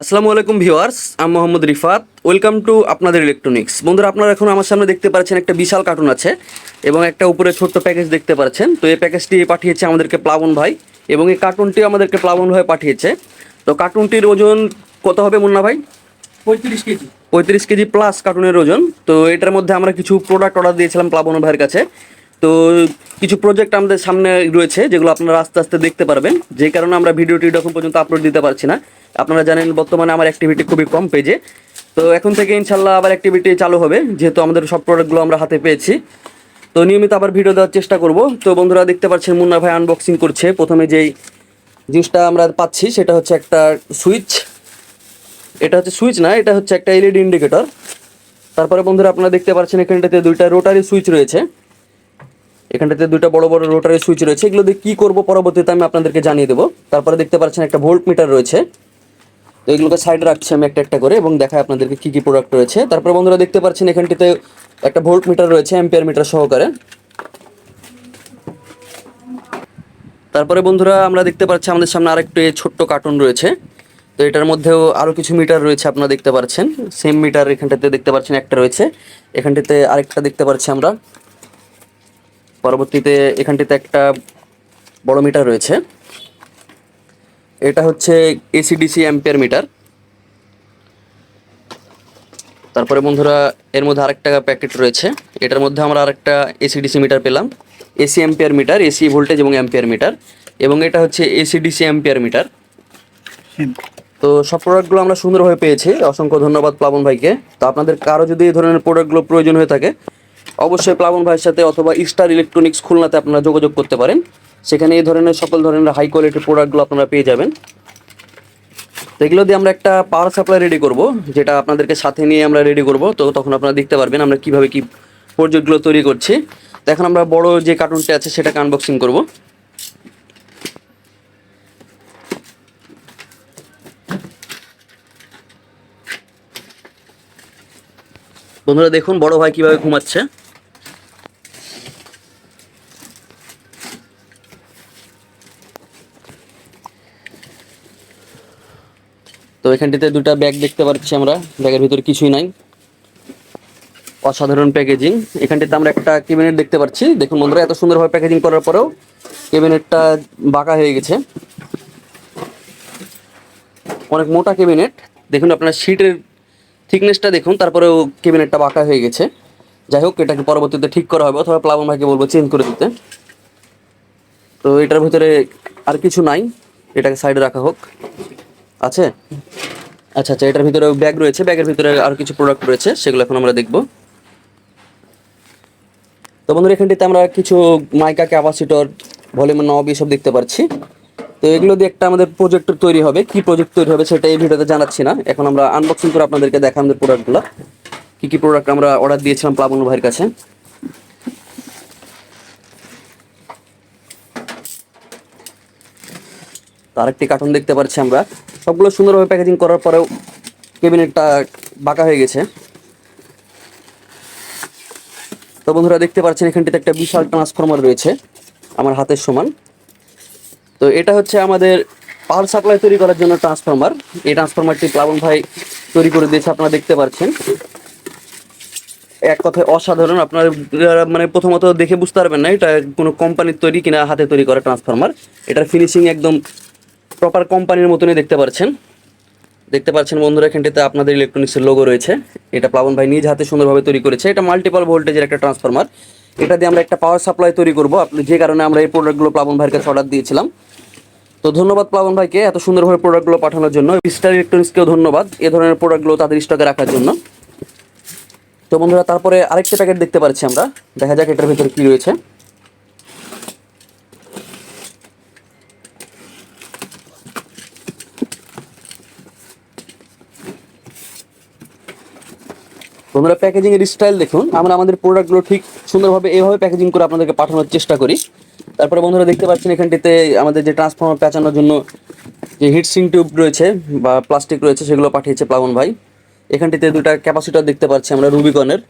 আসসালামু আলাইকুম ভিউয়ার্স আমি মোহাম্মদ রিফাত। ওয়েলকাম টু আপনাদের ইলেকট্রনিক্স বন্ধুরা আপনারা এখন আমার সামনে দেখতে পাচ্ছেন একটা বিশাল কার্টুন আছে এবং একটা উপরে ছোট্ট প্যাকেজ দেখতে পাচ্ছেন। তো এই প্যাকেজটি পাঠিয়েছে আমাদেরকে প্লাবন ভাই এবং এই কার্টুনটি আমাদেরকে প্লাবন ভাই পাঠিয়েছে। তো কার্টুনটির ওজন কত হবে মুন্না ভাই? পঁয়ত্রিশ কেজি। পঁয়ত্রিশ কেজি প্লাস কার্টুনের ওজন। তো এটার মধ্যে আমরা কিছু প্রোডাক্ট অর্ডার দিয়েছিলাম প্লাবন ভাইয়ের কাছে। তো কিছু প্রজেক্ট আমাদের সামনে রয়েছে যেগুলো আপনারা আস্তে আস্তে দেখতে পারবেন। যে কারণে আমরা ভিডিওটি এখন পর্যন্ত আপলোড দিতে পারছি না। আপনারা জানেন বর্তমানে আমার অ্যাক্টিভিটি খুবই কম পেজে তো এখন থেকে ইনশাল্লাহ আবার অ্যাক্টিভিটি চালু হবে, যেহেতু আমাদের সব প্রোডাক্টগুলো আমরা হাতে পেয়েছি। তো নিয়মিত আবার ভিডিও দেওয়ার চেষ্টা করব। তো বন্ধুরা দেখতে পাচ্ছেন মুন্না ভাই আনবক্সিং করছে। প্রথমে যেই জিনিসটা আমরা পাচ্ছি সেটা হচ্ছে একটা সুইচ এটা হচ্ছে সুইচ না, এটা হচ্ছে একটা এলইডি ইন্ডিকেটর তারপরে বন্ধুরা আপনারা দেখতে পাচ্ছেন এখানটাতে দুইটা রোটারি সুইচ রয়েছে। এখানটাতে দুইটা বড় বড় রোটারি সুইচ রয়েছে। এগুলো দিয়ে কী করব পরবর্তীতে আমি আপনাদেরকে জানিয়ে দেবো। তারপরে দেখতে পাচ্ছেন একটা ভোল্ট মিটার রয়েছে। তো এগুলোকে সাইডে রাখছি আমি একটা একটা করে এবং দেখায় আপনাদেরকে কী কী প্রোডাক্ট রয়েছে। তারপরে বন্ধুরা দেখতে পাচ্ছেন এখানটিতে একটা ভোল্ট মিটার রয়েছে অ্যাম্পিয়ার মিটার সহকারে। তারপরে বন্ধুরা আমরা দেখতে পাচ্ছি আমাদের সামনে আরেকটি ছোট্ট কার্টুন রয়েছে। তো এটার মধ্যেও আরও কিছু মিটার রয়েছে আপনারা দেখতে পাচ্ছেন। সেম মিটার এখানটাতে দেখতে পাচ্ছেন একটা রয়েছে। এখানটিতে আরেকটা দেখতে পাচ্ছি আমরা। পরবর্তীতে এখানটিতে একটা বড় মিটার রয়েছে। এটা হচ্ছে এসিডিসি অ্যাম্পিয়ার মিটার তারপরে বন্ধুরা এর মধ্যে আরেকটা প্যাকেট রয়েছে। এটার মধ্যে আমরা আরেকটা এসিডিসি মিটার পেলাম। AC ampere meter AC voltage এবং অ্যাম্পিয়ার মিটার এবং এটা হচ্ছে এসিডিসি অ্যাম্পিয়ার মিটার তো সব প্রোডাক্টগুলো আমরা সুন্দরভাবে পেয়েছি। অসংখ্য ধন্যবাদ প্লাবন ভাইকে। তো আপনাদের কারও যদি এই ধরনের প্রোডাক্টগুলো প্রয়োজন হয়ে থাকে অবশ্যই প্লাবন ভাইয়ের সাথে অথবা স্টার ইলেকট্রনিক্স খুলনাতে আপনারা যোগাযোগ করতে পারেন। সেখানে এই ধরনের সকল ধরনের হাই কোয়ালিটির প্রোডাক্টগুলো আপনারা পেয়ে যাবেন। এগুলো দিয়ে আমরা একটা পাওয়ার সাপ্লাই রেডি করব, যেটা আপনাদেরকে সাথে নিয়ে আমরা রেডি করব। তো তখন আপনারা দেখতে পারবেন আমরা কীভাবে কি প্রজেক্টগুলো তৈরি করছি। তো এখন আমরা বড় যে কার্টুনটা আছে সেটাকে আনবক্সিং করব। বন্ধুরা দেখুন বড় ভাই কীভাবে ঘুমাচ্ছে। এখানটিতে দুটো ব্যাগ দেখতে পাচ্ছি আমরা। ব্যাগের ভিতরে কিছুই নাই। অসাধারণ প্যাকেজিং এখানটিতে আমরা একটা কেবিনেট দেখতে পাচ্ছি। দেখুন বন্ধুরা, এত সুন্দরভাবে প্যাকেজিং করার পরেও কেবিনেটটা বাঁকা হয়ে গেছে। অনেক মোটা কেবিনেট দেখুন আপনার সিটের থিকনেসটা দেখুন, তারপরেও কেবিনেটটা বাঁকা হয়ে গেছে। যাই হোক, এটাকে পরবর্তীতে ঠিক করা হবে, অথবা প্লাবন ভাইকে বলব চেঞ্জ করে দিতে। তো এটার ভিতরে আর কিছু নাই। এটাকে সাইডে রাখা হোক। আছে? আচ্ছা আচ্ছা এটার ভিতরে ব্যাগ রয়েছে ব্যাগের ভিতরে আর কিছু প্রোডাক্ট রয়েছে, সেগুলো এখন আমরা দেখব। তো বন্ধুরা, এখানটিতে আমরা কিছু মাইকা, ক্যাপাসিটর, ভলিউম নব এসব দেখতে পাচ্ছি। তো এগুলো দিয়ে একটা আমাদের প্রজেক্ট তৈরি হবে। কি প্রজেক্ট তৈরি হবে সেটা এই ভিডিওতে জানাচ্ছি না। এখন আমরা আনবক্সিং করে আপনাদেরকে দেখাই আমাদের প্রোডাক্টগুলো কি কি প্রোডাক্ট আমরা অর্ডার দিয়েছিলাম প্লাবন ভাইয়ের কাছে। তো আরেকটি কার্টুন দেখতে পাচ্ছি আমরা। সবগুলো সুন্দরভাবে প্যাকেজিং করার পরেও কেবিনেটটা বাঁকা হয়ে গেছে। তো বন্ধুরা দেখতে পাচ্ছেন, এখানটিতে একটা বিশাল ট্রান্সফরমার রয়েছে, আমার হাতের সমান। তো এটা হচ্ছে আমাদের পাওয়ার সাপ্লাই তৈরি করার জন্য ট্রান্সফরমার এই ট্রান্সফরমারটি প্লাবন ভাই তৈরি করে দিয়েছে, আপনারা দেখতে পাচ্ছেন। এক কথায় অসাধারণ, আপনার মানে প্রথমত দেখে বুঝতে পারবেন না, এটা কোনো কোম্পানির তৈরি কিনা, হাতে তৈরি করা ট্রান্সফরমার এটার ফিনিশিং একদম প্রপার কোম্পানির মতনই দেখতে পাচ্ছেন দেখতে পাচ্ছেন বন্ধুরা, এখানটিতে আপনাদের ইলেকট্রনিক্সের লোগো রয়েছে। এটা প্লাবন ভাই নিজ হাতে সুন্দরভাবে তৈরি করেছে। এটা মাল্টিপল ভোল্টেজের একটা ট্রান্সফরমার এটা দিয়ে আমরা একটা পাওয়ার সাপ্লাই তৈরি করব। আপনি যে কারণে আমরা এই প্রোডাক্টগুলো প্লাবন ভাইয়ের কাছে অর্ডার দিয়েছিলাম। তো ধন্যবাদ প্লাবন ভাইকে এত সুন্দরভাবে প্রোডাক্টগুলো পাঠানোর জন্য। স্টার ইলেকট্রনিক্সকেও ধন্যবাদ এ ধরনের প্রোডাক্টগুলো তাদের স্টকে রাখার জন্য। তো বন্ধুরা, তারপরে আরেকটা প্যাকেট দেখতে পাচ্ছি আমরা। দেখা যাক এটার ভিতরে কী রয়েছে। বন্ধুরা প্যাকেজিং এর স্টাইল দেখুন। আমরা আমাদের প্রোডাক্টগুলো ঠিক সুন্দরভাবে এইভাবে প্যাকেজিং করে আপনাদেরকে পাঠানোর চেষ্টা করি। তারপরে বন্ধুরা, দেখতে পাচ্ছেন এখানটিতে আমাদের যে ট্রান্সফর্মার পেঁচানোর জন্য যে হিটসিং টিউব রয়েছে বা প্লাস্টিক রয়েছে, সেগুলো পাঠিয়েছে প্লাবন ভাই। এখানটিতে দুটা ক্যাপাসিটার দেখতে পাচ্ছি আমরা রুবিকনের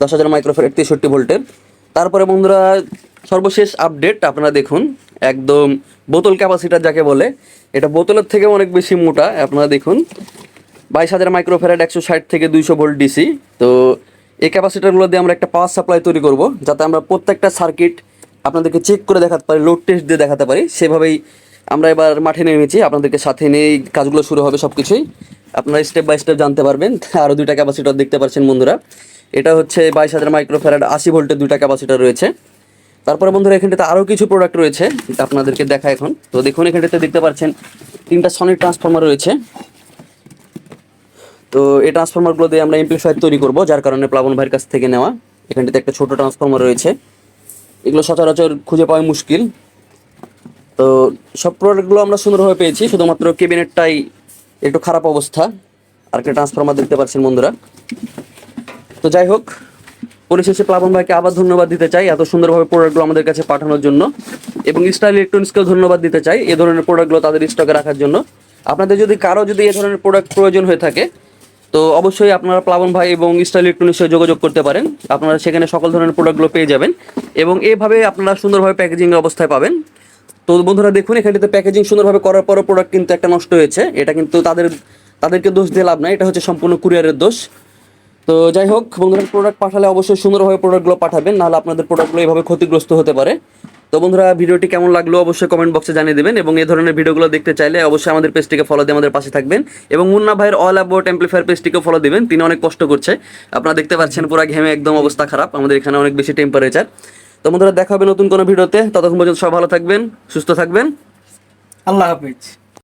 দশ হাজার মাইক্রোফের তেষট্টি ভোল্টের। তারপরে বন্ধুরা, সর্বশেষ আপডেট আপনারা দেখুন, একদম বোতল ক্যাপাসিটার যাকে বলে। এটা বোতলের থেকে অনেক বেশি মোটা, আপনারা দেখুন। বাইশ হাজার মাইক্রোফ্যারাড একশো ষাট থেকে দুইশো ভোল্ট ডিসি তো এই ক্যাপাসিটারগুলো দিয়ে আমরা একটা পাওয়ার সাপ্লাই তৈরি করব, যাতে আমরা প্রত্যেকটা সার্কিট আপনাদেরকে চেক করে দেখাতে পারি, লোড টেস্ট দিয়ে দেখাতে পারি। সেভাবেই আমরা এবার মাঠে নেমেছি। আপনাদেরকে সাথে নিয়ে এই কাজগুলো শুরু হবে সব কিছুই আপনারা স্টেপ বাই স্টেপ জানতে পারবেন আরও দুইটা ক্যাপাসিটার দেখতে পাচ্ছেন বন্ধুরা। এটা হচ্ছে বাইশ হাজার মাইক্রোফ্যারাড আশি ভোল্টের দুইটা ক্যাপাসিটার রয়েছে। তারপরে বন্ধুরা, এখানটাতে আরও কিছু প্রোডাক্ট রয়েছে আপনাদেরকে দেখা এখন। তো দেখুন, এখানটাতে দেখতে পাচ্ছেন তিনটা সনির ট্রান্সফর্মার রয়েছে। তো এই ট্রান্সফর্মারগুলো দিয়ে আমরা এমপ্লিফায়ার তৈরি করব, যার কারণে প্লাবন ভাইয়ের কাছ থেকে নেওয়া। এখানটাতে একটা ছোট ট্রান্সফর্মার রয়েছে। এগুলো সচরাচর খুঁজে পাওয়া মুশকিল। তো সব প্রোডাক্টগুলো আমরা সুন্দরভাবে পেয়েছি, শুধুমাত্র কেবিনেটটাই একটু খারাপ অবস্থা। আর একটা ট্রান্সফর্মার দেখতে পাচ্ছেন বন্ধুরা। তো যাই হোক, পরিশেষে প্লাবন ভাইকে আবার ধন্যবাদ দিতে চাই এত সুন্দরভাবে প্রোডাক্টগুলো আমাদের কাছে পাঠানোর জন্য। এবং স্টাইল ইলেকট্রনিক্সকেও ধন্যবাদ দিতে চাই এ ধরনের প্রোডাক্টগুলো তাদের স্টকে রাখার জন্য। আপনাদের যদি কারও যদি এ ধরনের প্রোডাক্ট প্রয়োজন হয়ে থাকে তো অবশ্যই আপনারা প্লাবন ভাই এবং স্টাইল ইলেকট্রনিক্সে যোগাযোগ করতে পারেন। আপনারা সেখানে সকল ধরনের প্রোডাক্টগুলো পেয়ে যাবেন এবং এভাবে আপনারা সুন্দরভাবে প্যাকেজিং অবস্থায় পাবেন। তো বন্ধুরা দেখুন, এখানটাতে প্যাকেজিং সুন্দরভাবে করার পরও প্রোডাক্ট কিন্তু একটা নষ্ট হয়েছে। এটা কিন্তু তাদের, তাদেরকে দোষ দিয়ে লাভ নাই, এটা হচ্ছে সম্পূর্ণ কুরিয়ারের দোষ। তো যাই হোক, বন্ধুরা প্রোডাক্ট পাঠালে অবশ্যই সুন্দরভাবে প্রোডাক্টগুলো পাঠাবেন, নাহলে আপনাদের প্রোডাক্টগুলো এইভাবে ক্ষতিগ্রস্ত হতে পারে। তো বন্ধুরা, ভিডিওটি কেমন লাগল অবশ্যই কমেন্ট বক্সে জানিয়ে দেবেন এবং এই ধরনের ভিডিওগুলো দেখতে চাইলে অবশ্যই আমাদের পেজটিকে ফলো দিয়ে আমাদের পাশে থাকবেন এবং মুন্না ভাইয়ের অল অ্যাবাউট এমপ্লিফায়ার পেজটিকে ফলো দেবেন। তিনি অনেক কষ্ট করছে। আপনারা দেখতে পাচ্ছেন পুরো ঘেমে একদম অবস্থা খারাপ। আমাদের এখানে অনেক বেশি টেম্পারেচার তো বন্ধুরা, দেখা হবে নতুন কোনো ভিডিওতে। ততক্ষণ পর্যন্ত সব ভালো থাকবেন, সুস্থ থাকবেন। আল্লাহ হাফিজ।